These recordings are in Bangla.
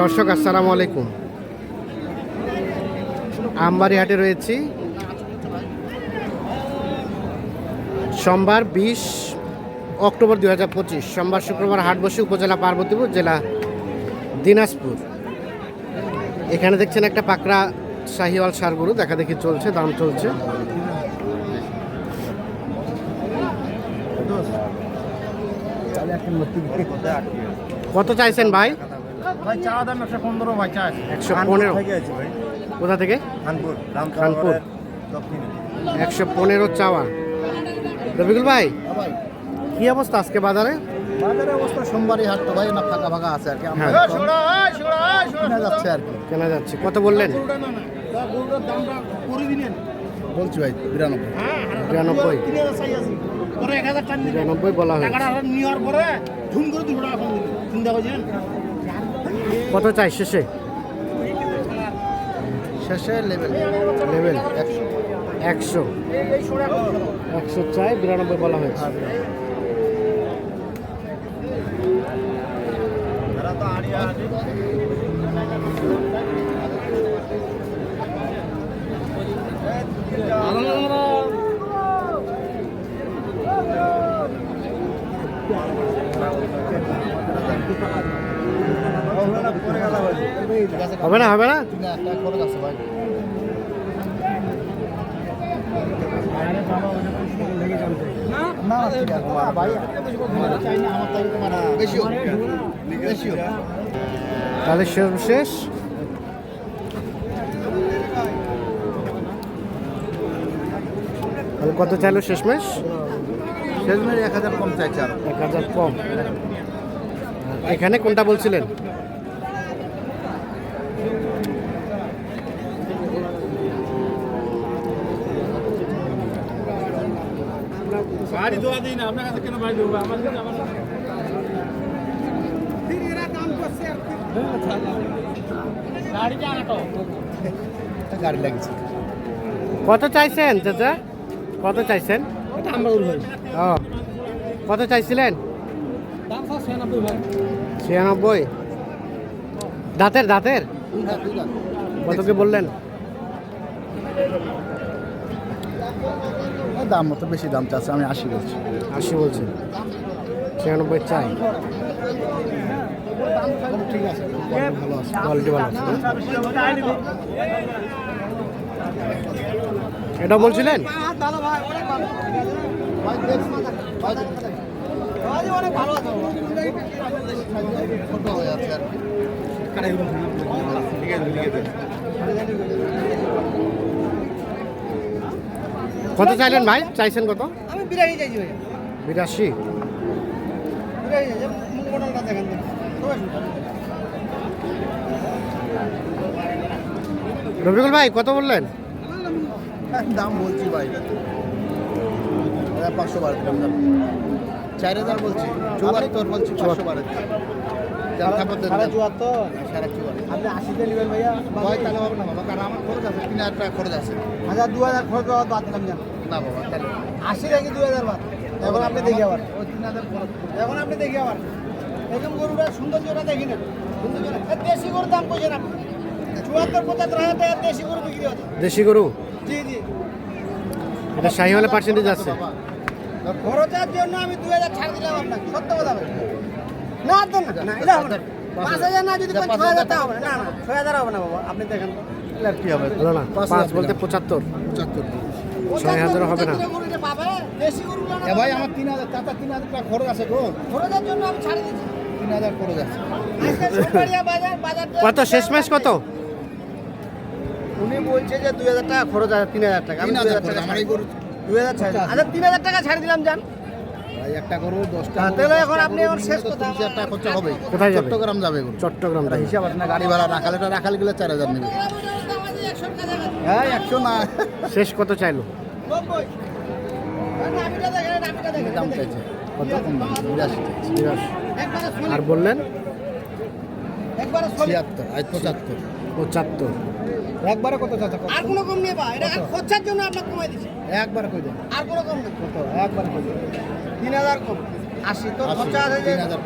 দর্শক, আসসালামু আলাইকুম। আমবাড়ি হাটে রয়েছি। সোমবার বিশ অক্টোবর দুই হাজার পঁচিশ, সোমবার শুক্রবার হাট বসে উপজেলা পার্বতীপুর, জেলা দিনাজপুর। এখানে দেখছেন একটা পাকড়া শাহিওয়াল সারগুরু, দেখা দেখি চলছে, দাম চলছে। কত চাইছেন ভাই? ভাই চা দাম একশো পনেরো ভাই চা একশো পনেরো। কোথা থেকে? খানপুর খানপুর। একশো পনেরো চাওয়া। রবিকুল ভাই কি অবস্থা আজকে বাজারে? বাজারের অবস্থা সোমবারই হাট তো ভাই না ফাঁকা ফাঁকা আছে আর কি। আমরা হ্যাঁ। কিনা যাচ্ছে আর কি। কেনা যাচ্ছে। কত বললেন? বলছি ভাই বিরানব্বই। বিরানব্বই। বিরানব্বই বলা হয় কত চাই শেষে? শেষে লেভেল। লেভেল। একশো। একশো। একশো চাই বিরানব্বই বলা হয়েছে। হবে না হবে না ভাই না? তাহলে শেষ। তাহলে কত চাইলো শেষমেশ? শেষ মেরে এক হাজার কম চাইছে এক হাজার কম। এখানে কোনটা বলছিলেন? বাড়ি দোয়া দিই না আপনার কাছে কেন বাড়ি দেবো আমার কাছে আমার গাড়ি লাগছে কত চাইছেন চাচা? কত চাইছেন? ও কত চাইছিলেন? ছিয়ানব্বই দাঁতের দাঁতের? কত কি বললেন? দাম মতো বেশি দাম চাচ্ছে আমি আশি বলছি। আশি বলছি। ছিয়ানব্বই চাই। ঠিক আছে ভালো আছে। কোয়ালিটি ভালো আছে এটা বলছিলেন? হয়ে আছে আর কি কত চাইলেন ভাই? চাইছেন কত? আমি চাইছি বিরাশি। চাইছি দেখেন তো। রবিকুল ভাই কত বললেন? দাম বলছি ভাই। পাঁচশো বারো চার হাজার বলছি চুয়াত্তর বলছি পাঁচশো বারো। সাড়ে দাম। চুয়াত্তর। সাড়ে চুয়াত্তর আপনি আশিতে নেবেন ভাইয়া। ভয় তাহলে হবে না বাবা কারণ আমার খরচ আছে তিন হাজার টাকা খরচ আছে। দু হাজার খরচ বাদ বাদ দিলাম জান না বাবা তাহলে আশি দুই হাজার বাদ। এখন আপনি দেখি আবার। ওই তিন হাজার খরচ এখন আপনি দেখি আবার। এরকম গরুটা সৌন্দর্যটা দেখি না। দেশি গরুর দাম কইছেন আপনি? চুয়াত্তর পঁচাত্তর হাজার টাকার দেশি গরু বিক্রি হচ্ছে। দেশি গরু? জি জি। এটা শাহিওয়ালা পার্সেন্টেজ আছে। খরচের জন্য আমি দু হাজার ছাড় দিলাম আপনাকে। সত্য কথা বলি না দেন না, এটা হবে না। পাঁচ হাজার না যদি পাঁচ হাজার টাকা। হবে না না ছয় হাজার হবে না বাবা আপনি দেখেন। তো। আর কি হবে? না না পাঁচ হাজার বলতে। পঁচাত্তর। পঁচাত্তর। ছয় হবে না। গরুগুলো ভাই আমার তিন হাজার চাচা তিন হাজার টাকা খরচ আছে গো। খরচের জন্য আমি ছাড় দিচ্ছি তিন হাজার খরচ আছে। সোমবারিয়া বাজার বাজার কত? কত? উনি বলছে যে দুই হাজার টাকা খরচ আছে তিন হাজার টাকা। আমি দুই হাজার হাজার টাকা আমার এই গরু দুই হাজার। আচ্ছা তিন হাজার টাকা ছাড় দিলাম জান ভাই একটা গরু দশটা হ্যাঁ, তাহলে এখন আপনি এখন শেষ কথা। তিরিশ হাজার টাকা খরচা হবে। কোথায় যাবে? চট্টগ্রাম যাবে গরু। চট্টগ্রাম একটা হিসাব আছে না গাড়ি ভাড়া রাখালে এটা রাখালে গেলে চার হাজার নেবে। হ্যাঁ একশো না। শেষ কত চাইলো? দাম চাইছে। কত? কম দাম বিরাশি চাইছে। বিরাশি। আর বললেন? ছিয়াত্তর আজ পঁচাত্তর। পঁচাত্তর। একবারে কত চাচা আর কোনো কম নেই বা এটা আর খরচার জন্য আপনাকে কমাই দিচ্ছি একবারে কই দেন? আর কোনো কম নেই। কত? একবারে কই দেন? তিন হাজার কম। আশি তো কম আছে। তিন হাজার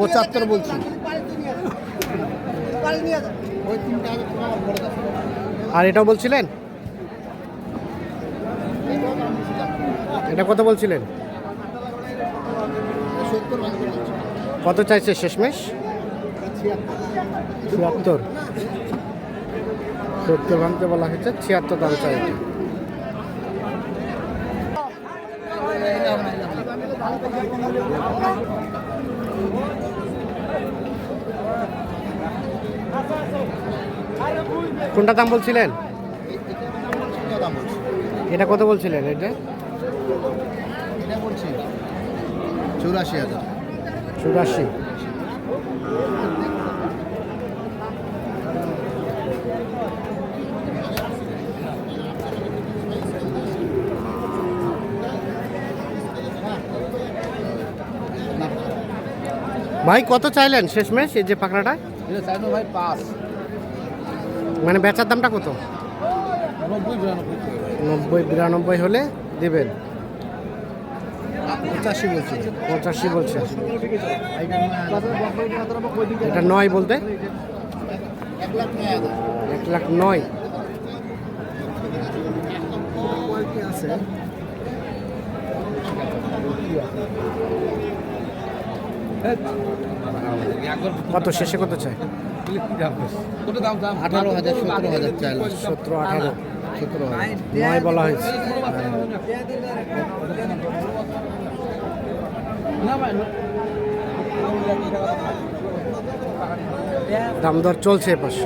পঁচাত্তর বলছি, আর এটাও বলছিলেন? এটা কত বলছিলেন। কত চাইছে শেষমেশ? ছিয়াত্তর। সত্তর ভাঙতে বলা হয়েছে ছিয়াত্তর দাম চাই। কোনটা দাম বলছিলেন? এটা কত বলছিলেন এটা? চৌরাশি হাজার। চুরাশি। ভাই কত চাইলেন শেষমেশ এই যে পাকড়াটা? ভাই পাঁচ। মানে বেচার দামটা কত? নব্বই বিরানব্বই হলে দেবেন। পঁচাশি বলছি। পঁচাশি বলছে। এটা নয় বলতে? এক লাখ নয়। এক লাখ নয় আছে? কত শেষে কত চাই? আঠারো হাজার সতেরো হাজার চাইল সতেরো আঠারো। সতেরো নয় বলা হয়েছে। দাম দর চলছে পাশে।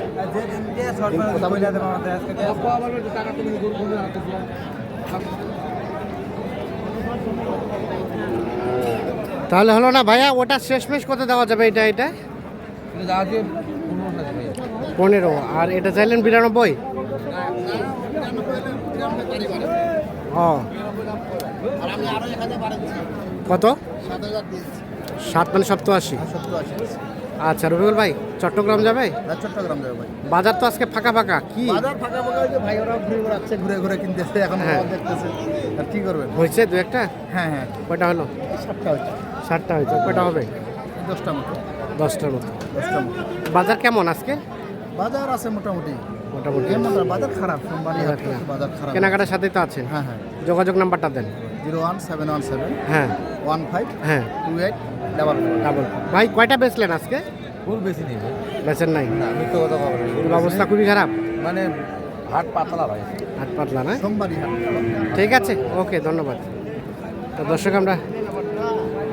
তাহলে হলো না ভাইয়া ওটা শেষমেশ কত দেওয়া যাবে এটা এটা? পনেরো। আর এটা চাইলেন বিরানব্বই? ও। কত? সাত মানে সপ্তাহ আশি আচ্ছা রবিউল ভাই চট্টগ্রাম যাবে? চট্টগ্রাম যাবে ভাই। বাজার তো আজকে ফাঁকা ফাঁকা কি? বাজার ফাঁকা ফাঁকা হয়েছে ভাই ওরা ঘুরে ঘুরে ঘুরে কিনতেছে এখন হ্যাঁ। খাবার দেখতেছে। আর কি করবেন? হয়েছে দু একটা? হ্যাঁ হ্যাঁ। কয়টা হলো? সাতটা হচ্ছে ষাটটা হয়েছে। কয়টা হবে? দশটা মতো। দশটার মতো। দশটা মতো। বাজার কেমন আজকে? বাজার আছে মোটামুটি। মোটামুটি। বাজার খারাপ সোমবারই বাজার খারাপ। কেনাকাটার সাথেই তো আছেন? হ্যাঁ হ্যাঁ। যোগাযোগ নাম্বারটা দেন। Zero one seven one seven হ্যাঁ। ওয়ান ফাইভ হ্যাঁ। টু এইট ডাবল ডাবল ভাই কয়টা বেচলেন আজকে? ফুল বেশি নেই বেচেন নাই? অবস্থা খুবই খারাপ। মানে হাট পাতলা ভাই। হাট পাতলা না? সোমবারই হাট ঠিক আছে। ওকে ধন্যবাদ। তো দর্শক আমরা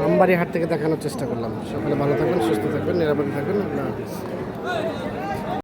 আমবাড়ি হাট থেকে দেখানোর চেষ্টা করলাম। সকলে ভালো থাকবেন, সুস্থ থাকবেন, নিরাপদে থাকবেন। আল্লাহ হাফিজ।